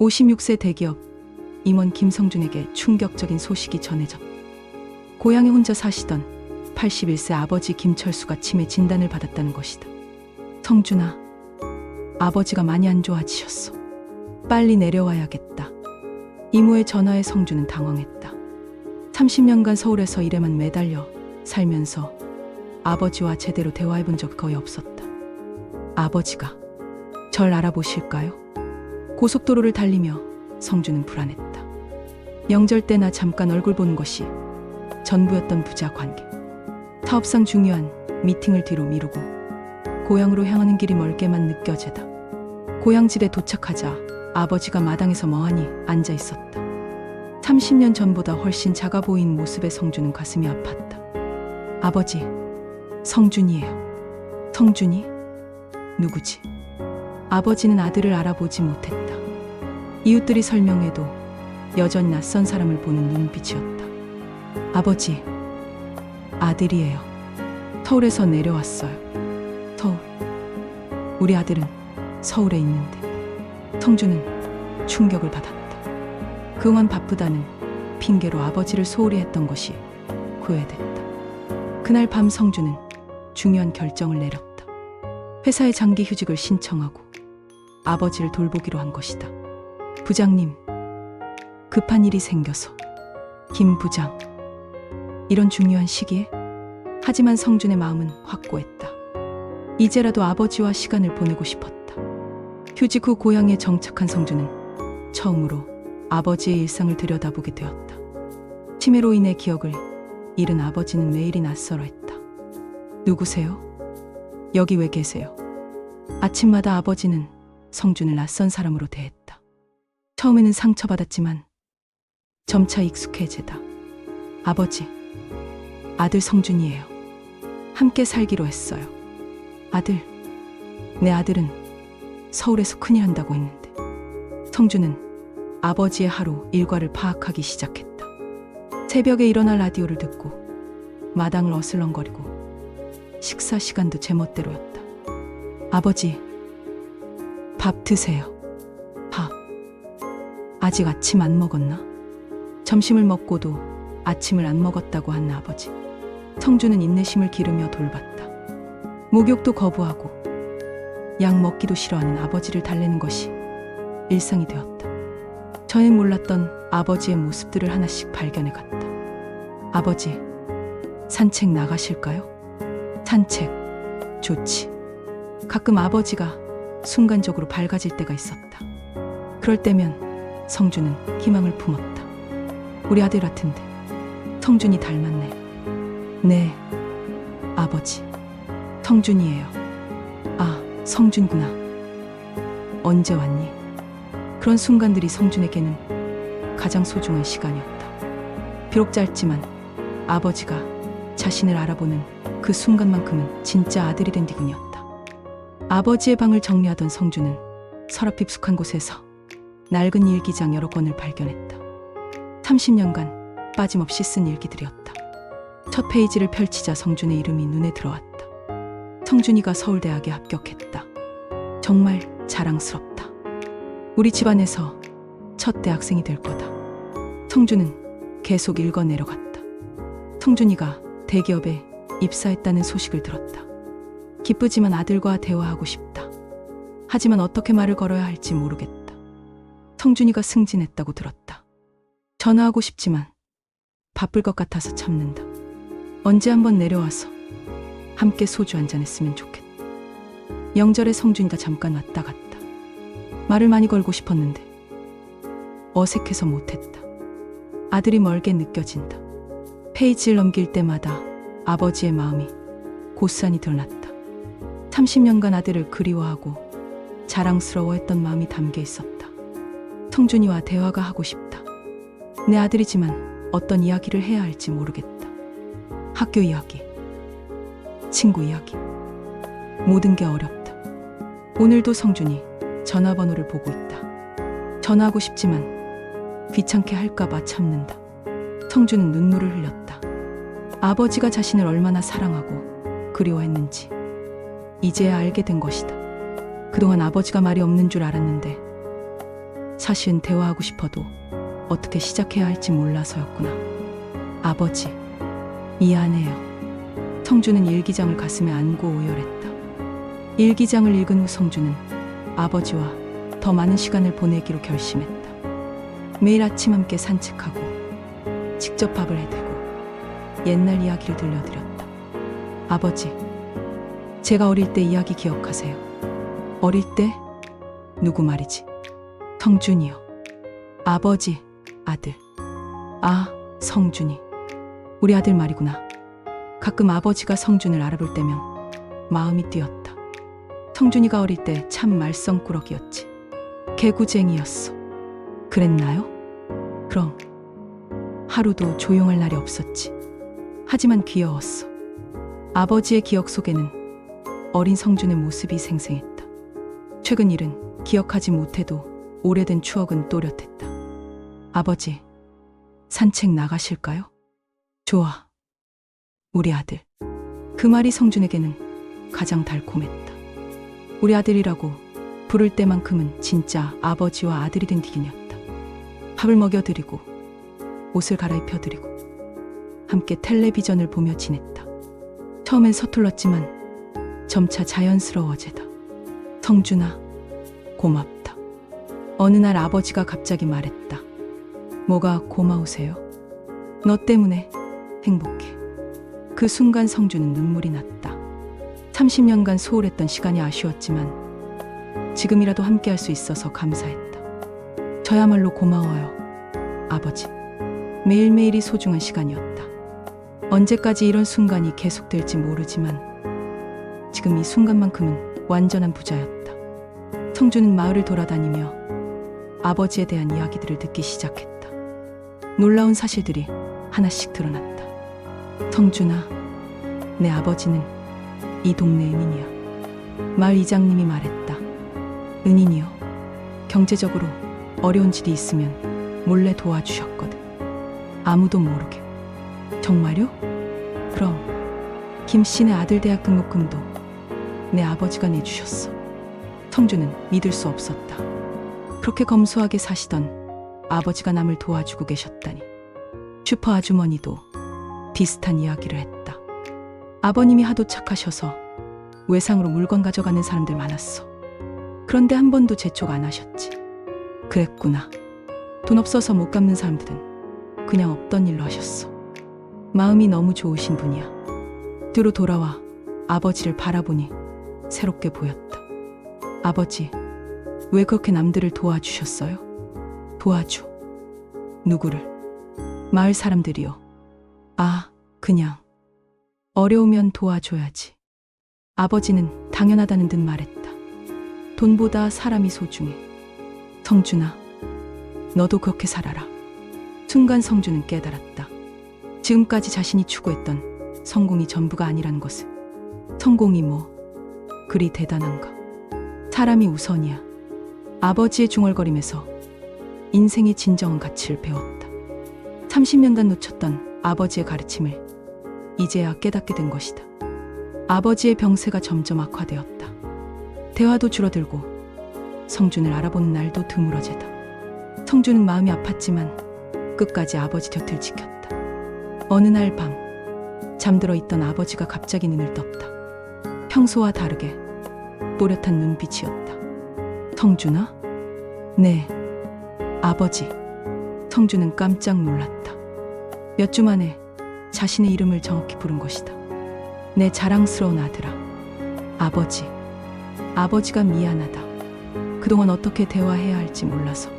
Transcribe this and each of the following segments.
56세 대기업 임원 김성준에게 충격적인 소식이 전해졌다. 고향에 혼자 사시던 81세 아버지 김철수가 치매 진단을 받았다는 것이다. 성준아, 아버지가 많이 안 좋아지셨어. 빨리 내려와야겠다. 이모의 전화에 성준은 당황했다. 30년간 서울에서 일에만 매달려 살면서 아버지와 제대로 대화해 본 적 거의 없었다. 아버지가 절 알아보실까요? 고속도로를 달리며 성준은 불안했다. 명절 때나 잠깐 얼굴 보는 것이 전부였던 부자 관계. 사업상 중요한 미팅을 뒤로 미루고 고향으로 향하는 길이 멀게만 느껴지다. 고향 집에 도착하자 아버지가 마당에서 멍하니 앉아 있었다. 30년 전보다 훨씬 작아 보인 모습에 성준은 가슴이 아팠다. 아버지, 성준이에요. 성준이? 누구지? 아버지는 아들을 알아보지 못했다. 이웃들이 설명해도 여전히 낯선 사람을 보는 눈빛이었다. 아버지, 아들이에요. 서울에서 내려왔어요. 서울. 우리 아들은 서울에 있는데. 성주는 충격을 받았다. 그동안 바쁘다는 핑계로 아버지를 소홀히 했던 것이 후회됐다. 그날 밤 성주는 중요한 결정을 내렸다. 회사에 장기 휴직을 신청하고 아버지를 돌보기로 한 것이다. 부장님, 급한 일이 생겨서. 김 부장. 이런 중요한 시기에? 하지만 성준의 마음은 확고했다. 이제라도 아버지와 시간을 보내고 싶었다. 휴직 후 고향에 정착한 성준은 처음으로 아버지의 일상을 들여다보게 되었다. 치매로 인해 기억을 잃은 아버지는 매일이 낯설어했다. 누구세요? 여기 왜 계세요? 아침마다 아버지는 성준을 낯선 사람으로 대했다. 처음에는 상처받았지만 점차 익숙해지다. 아버지, 아들 성준이에요. 함께 살기로 했어요. 아들, 내 아들은 서울에서 큰일 한다고 했는데. 성준은 아버지의 하루 일과를 파악하기 시작했다. 새벽에 일어나 라디오를 듣고 마당을 어슬렁거리고 식사 시간도 제멋대로였다. 아버지, 밥 드세요. 밥. 아직 아침 안 먹었나? 점심을 먹고도 아침을 안 먹었다고 한 아버지. 성주는 인내심을 기르며 돌봤다. 목욕도 거부하고 약 먹기도 싫어하는 아버지를 달래는 것이 일상이 되었다. 전엔 몰랐던 아버지의 모습들을 하나씩 발견해 갔다. 아버지, 산책 나가실까요? 산책, 좋지. 가끔 아버지가 순간적으로 밝아질 때가 있었다. 그럴 때면 성준은 희망을 품었다. 우리 아들 같은데 성준이 닮았네. 네, 아버지. 성준이에요. 아, 성준구나. 언제 왔니? 그런 순간들이 성준에게는 가장 소중한 시간이었다. 비록 짧지만 아버지가 자신을 알아보는 그 순간만큼은 진짜 아들이 된 기분이었다. 아버지의 방을 정리하던 성준은 서랍 깊숙한 곳에서 낡은 일기장 여러 권을 발견했다. 30년간 빠짐없이 쓴 일기들이었다. 첫 페이지를 펼치자 성준의 이름이 눈에 들어왔다. 성준이가 서울대학에 합격했다. 정말 자랑스럽다. 우리 집안에서 첫 대학생이 될 거다. 성준은 계속 읽어 내려갔다. 성준이가 대기업에 입사했다는 소식을 들었다. 기쁘지만 아들과 대화하고 싶다. 하지만 어떻게 말을 걸어야 할지 모르겠다. 성준이가 승진했다고 들었다. 전화하고 싶지만 바쁠 것 같아서 참는다. 언제 한번 내려와서 함께 소주 한잔 했으면 좋겠다. 명절에 성준이가 잠깐 왔다 갔다. 말을 많이 걸고 싶었는데 어색해서 못했다. 아들이 멀게 느껴진다. 페이지를 넘길 때마다 아버지의 마음이 고스란히 드러났다. 30년간 아들을 그리워하고 자랑스러워했던 마음이 담겨 있었다. 성준이와 대화가 하고 싶다. 내 아들이지만 어떤 이야기를 해야 할지 모르겠다. 학교 이야기, 친구 이야기, 모든 게 어렵다. 오늘도 성준이 전화번호를 보고 있다. 전화하고 싶지만 귀찮게 할까봐 참는다. 성준은 눈물을 흘렸다. 아버지가 자신을 얼마나 사랑하고 그리워했는지 이제야 알게 된 것이다. 그동안 아버지가 말이 없는 줄 알았는데 사실은 대화하고 싶어도 어떻게 시작해야 할지 몰라서였구나. 아버지, 미안해요. 성주는 일기장을 가슴에 안고 오열했다. 일기장을 읽은 후 성주는 아버지와 더 많은 시간을 보내기로 결심했다. 매일 아침 함께 산책하고 직접 밥을 해드리고 옛날 이야기를 들려드렸다. 아버지, 제가 어릴 때 이야기 기억하세요? 어릴 때? 누구 말이지? 성준이요. 아버지, 아들. 아, 성준이. 우리 아들 말이구나. 가끔 아버지가 성준을 알아볼 때면 마음이 뛰었다. 성준이가 어릴 때 참 말썽꾸러기였지. 개구쟁이였어. 그랬나요? 그럼 하루도 조용할 날이 없었지. 하지만 귀여웠어. 아버지의 기억 속에는 어린 성준의 모습이 생생했다. 최근 일은 기억하지 못해도 오래된 추억은 또렷했다. 아버지, 산책 나가실까요? 좋아. 우리 아들. 그 말이 성준에게는 가장 달콤했다. 우리 아들이라고 부를 때만큼은 진짜 아버지와 아들이 된 기분이었다. 밥을 먹여드리고 옷을 갈아입혀드리고 함께 텔레비전을 보며 지냈다. 처음엔 서툴렀지만 점차 자연스러워지다. 성준아, 고맙다. 어느 날 아버지가 갑자기 말했다. 뭐가 고마우세요? 너 때문에 행복해. 그 순간 성준은 눈물이 났다. 30년간 소홀했던 시간이 아쉬웠지만 지금이라도 함께 할 수 있어서 감사했다. 저야말로 고마워요. 아버지. 매일매일이 소중한 시간이었다. 언제까지 이런 순간이 계속될지 모르지만 지금 이 순간만큼은 완전한 부자였다. 성준은 마을을 돌아다니며 아버지에 대한 이야기들을 듣기 시작했다. 놀라운 사실들이 하나씩 드러났다. 성준아, 내 아버지는 이 동네 은인이야. 마을 이장님이 말했다. 은인이요. 경제적으로 어려운 일이 있으면 몰래 도와주셨거든. 아무도 모르게. 정말요? 그럼 김 씨네 아들 대학 등록금도 내 아버지가 내주셨어. 성주는 믿을 수 없었다. 그렇게 검소하게 사시던 아버지가 남을 도와주고 계셨다니. 슈퍼 아주머니도 비슷한 이야기를 했다. 아버님이 하도 착하셔서 외상으로 물건 가져가는 사람들 많았어. 그런데 한 번도 재촉 안 하셨지. 그랬구나. 돈 없어서 못 갚는 사람들은 그냥 없던 일로 하셨어. 마음이 너무 좋으신 분이야. 뒤로 돌아와 아버지를 바라보니 새롭게 보였다. 아버지, 왜 그렇게 남들을 도와주셨어요? 도와줘. 누구를? 마을 사람들이요. 아, 그냥. 어려우면 도와줘야지. 아버지는 당연하다는 듯 말했다. 돈보다 사람이 소중해. 성준아, 너도 그렇게 살아라. 순간 성준은 깨달았다. 지금까지 자신이 추구했던 성공이 전부가 아니라는 것을. 성공이 뭐, 그리 대단한가. 사람이 우선이야. 아버지의 중얼거림에서 인생의 진정한 가치를 배웠다. 30년간 놓쳤던 아버지의 가르침을 이제야 깨닫게 된 것이다. 아버지의 병세가 점점 악화되었다. 대화도 줄어들고 성준을 알아보는 날도 드물어지다. 성준은 마음이 아팠지만 끝까지 아버지 곁을 지켰다. 어느 날 밤 잠들어 있던 아버지가 갑자기 눈을 떴다. 평소와 다르게 또렷한 눈빛이었다. 성준아? 네. 아버지. 성준은 깜짝 놀랐다. 몇 주 만에 자신의 이름을 정확히 부른 것이다. 내 자랑스러운 아들아. 아버지. 아버지가 미안하다. 그동안 어떻게 대화해야 할지 몰라서.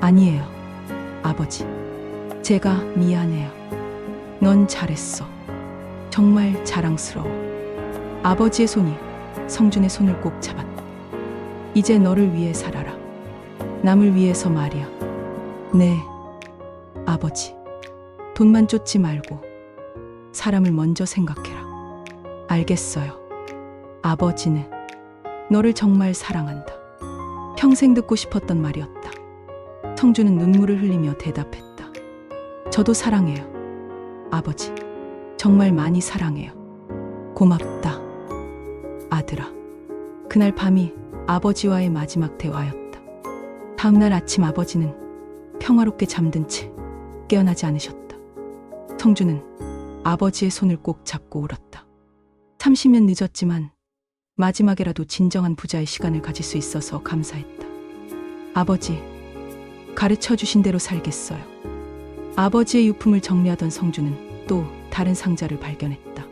아니에요. 아버지. 제가 미안해요. 넌 잘했어. 정말 자랑스러워. 아버지의 손이 성준의 손을 꼭 잡았다. 이제 너를 위해 살아라. 남을 위해서 말이야. 네, 아버지. 돈만 쫓지 말고 사람을 먼저 생각해라. 알겠어요. 아버지는 너를 정말 사랑한다. 평생 듣고 싶었던 말이었다. 성준은 눈물을 흘리며 대답했다. 저도 사랑해요. 아버지. 정말 많이 사랑해요. 고맙다. 아들아. 그날 밤이 아버지와의 마지막 대화였다. 다음날 아침 아버지는 평화롭게 잠든 채 깨어나지 않으셨다. 성주는 아버지의 손을 꼭 잡고 울었다. 30년 늦었지만 마지막에라도 진정한 부자의 시간을 가질 수 있어서 감사했다. 아버지, 가르쳐 주신 대로 살겠어요. 아버지의 유품을 정리하던 성주는 또 다른 상자를 발견했다.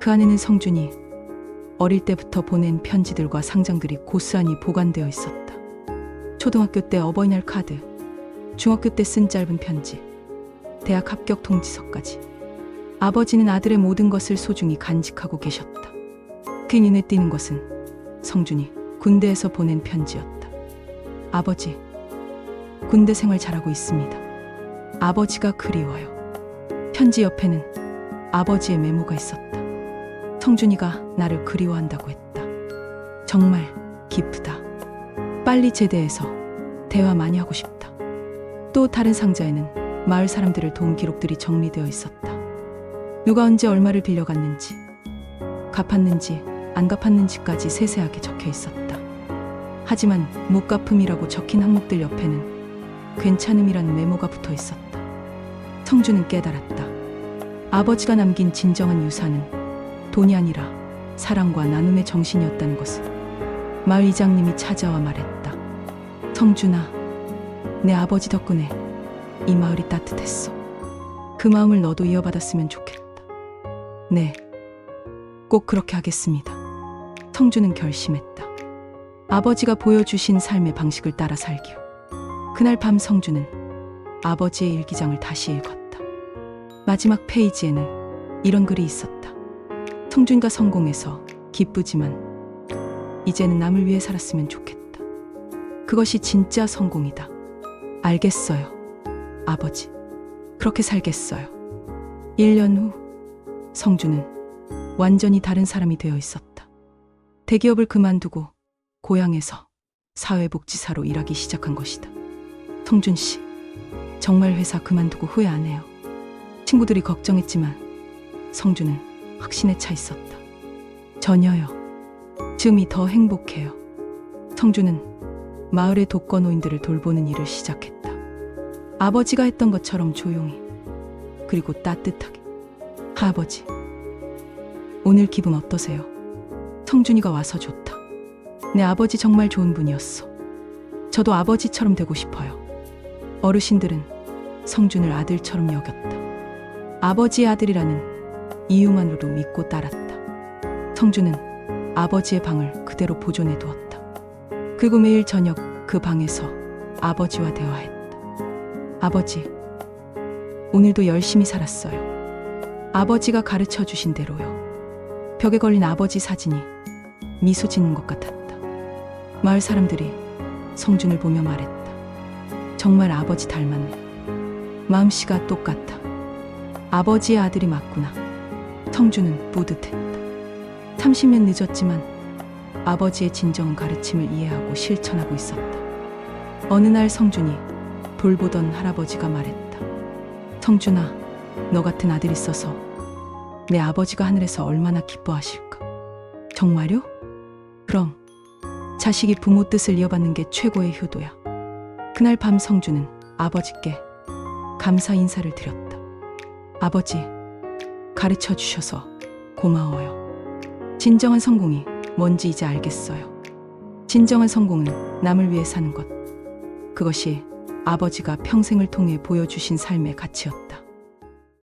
그 안에는 성준이 어릴 때부터 보낸 편지들과 상장들이 고스란히 보관되어 있었다. 초등학교 때 어버이날 카드, 중학교 때 쓴 짧은 편지, 대학 합격 통지서까지. 아버지는 아들의 모든 것을 소중히 간직하고 계셨다. 그 눈에 띄는 것은 성준이 군대에서 보낸 편지였다. 아버지, 군대 생활 잘하고 있습니다. 아버지가 그리워요. 편지 옆에는 아버지의 메모가 있었다. 성준이가 나를 그리워한다고 했다. 정말 기쁘다. 빨리 제대해서 대화 많이 하고 싶다. 또 다른 상자에는 마을 사람들을 도운 기록들이 정리되어 있었다. 누가 언제 얼마를 빌려갔는지, 갚았는지, 안 갚았는지까지 세세하게 적혀 있었다. 하지만 못 갚음이라고 적힌 항목들 옆에는 괜찮음이라는 메모가 붙어 있었다. 성주는 깨달았다. 아버지가 남긴 진정한 유산은 돈이 아니라 사랑과 나눔의 정신이었다는 것을 마을 이장님이 찾아와 말했다. 성준아, 내 아버지 덕분에 이 마을이 따뜻했어. 그 마음을 너도 이어받았으면 좋겠다. 네, 꼭 그렇게 하겠습니다. 성주는 결심했다. 아버지가 보여주신 삶의 방식을 따라 살기로. 그날 밤 성주는 아버지의 일기장을 다시 읽었다. 마지막 페이지에는 이런 글이 있었다. 성준과 성공해서 기쁘지만 이제는 남을 위해 살았으면 좋겠다. 그것이 진짜 성공이다. 알겠어요. 아버지. 그렇게 살겠어요. 1년 후 성주는 완전히 다른 사람이 되어 있었다. 대기업을 그만두고 고향에서 사회복지사로 일하기 시작한 것이다. 성준 씨, 정말 회사 그만두고 후회 안 해요. 친구들이 걱정했지만 성준은 확신에 차 있었다. 전혀요. 지금이 더 행복해요. 성준은 마을의 독거 노인들을 돌보는 일을 시작했다. 아버지가 했던 것처럼 조용히 그리고 따뜻하게. 아버지, 오늘 기분 어떠세요? 성준이가 와서 좋다. 내 아버지 정말 좋은 분이었어. 저도 아버지처럼 되고 싶어요. 어르신들은 성준을 아들처럼 여겼다. 아버지의 아들이라는 이유만으로도 믿고 따랐다. 성준은 아버지의 방을 그대로 보존해 두었다. 그리고 매일 저녁 그 방에서 아버지와 대화했다. 아버지, 오늘도 열심히 살았어요. 아버지가 가르쳐 주신 대로요. 벽에 걸린 아버지 사진이 미소 짓는 것 같았다. 마을 사람들이 성준을 보며 말했다. 정말 아버지 닮았네. 마음씨가 똑같아. 아버지의 아들이 맞구나. 성준은 뿌듯했다. 30년 늦었지만 아버지의 진정한 가르침을 이해하고 실천하고 있었다. 어느 날 성준이 돌보던 할아버지가 말했다. 성준아, 너 같은 아들 있어서 내 아버지가 하늘에서 얼마나 기뻐하실까. 정말요? 그럼 자식이 부모 뜻을 이어받는 게 최고의 효도야. 그날 밤 성주는 아버지께 감사 인사를 드렸다. 아버지, 가르쳐 주셔서 고마워요. 진정한 성공이 뭔지 이제 알겠어요. 진정한 성공은 남을 위해 사는 것. 그것이 아버지가 평생을 통해 보여주신 삶의 가치였다.